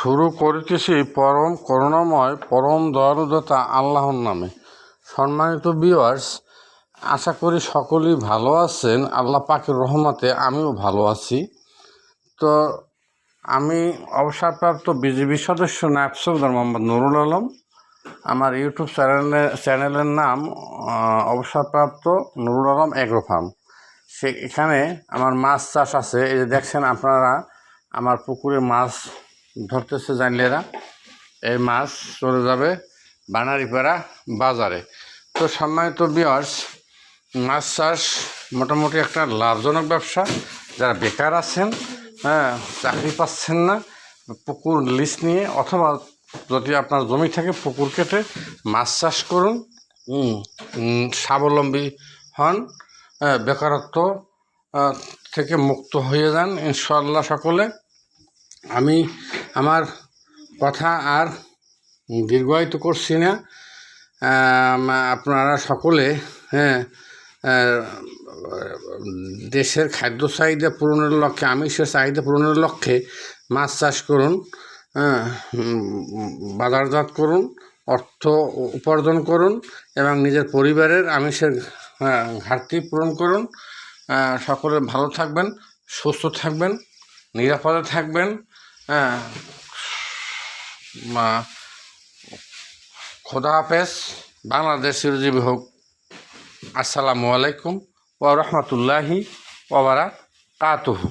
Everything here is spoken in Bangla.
শুরু করিতেছি পরম করুণাময়, পরম দয়ালুদাতা আল্লাহর নামে। সম্মানিত ভিউয়ার্স আশা করি সকলেই ভালো আছেন। আল্লাহ পাকের রহমতে আমিও ভালো আছি। তো আমি অবসরপ্রাপ্ত বিজেপি সদস্য নায়ব মোহাম্মদ নুরুল আলম। আমার ইউটিউব চ্যানেলে, চ্যানেলের নাম অবসরপ্রাপ্ত নুরুল আলম এগ্রো ফার্ম সে এখানে আমার মাছ চাষ আছে। এই যে দেখছেন আপনারা, আমার পুকুরে মাছ ধরতেছে জানলেরা এই মাছ চলে যাবে বানারিপাড়া বাজারে। তো সম্মানিত বিয়ার্স মাছ চাষ মোটামুটি একটা লাভজনক ব্যবসা। যারা বেকার আছেন হ্যাঁ চাকরি পাচ্ছেন না পুকুর লিস্ট নিয়ে অথবা যদি আপনার জমি থাকে পুকুর কেটে মাছ চাষ করুন স্বাবলম্বী হন হ্যাঁ, বেকারত্ব থেকে মুক্ত হয়ে যান ইনশাল্লাহ সকলে। আমি আমার কথা আর দীর্ঘায়িত করছি না। আপনারা সকলে হ্যাঁ দেশের খাদ্য চাহিদা পূরণের লক্ষ্যে, আমিষের চাহিদা পূরণের লক্ষ্যে মাছ চাষ করুন বাজারজাত করুন, অর্থ উপার্জন করুন এবং নিজের পরিবারের আমিষের ঘাটতি পূরণ করুন। সকলে ভালো থাকবেন, সুস্থ থাকবেন, নিরাপদে থাকবেন। হ্যাঁ। খোদা হাফেজ বাংলাদেশ চিরজীবী হোক। আসসালামু আলাইকুম ও রহমতুল্লাহি ওবারা কাতুহু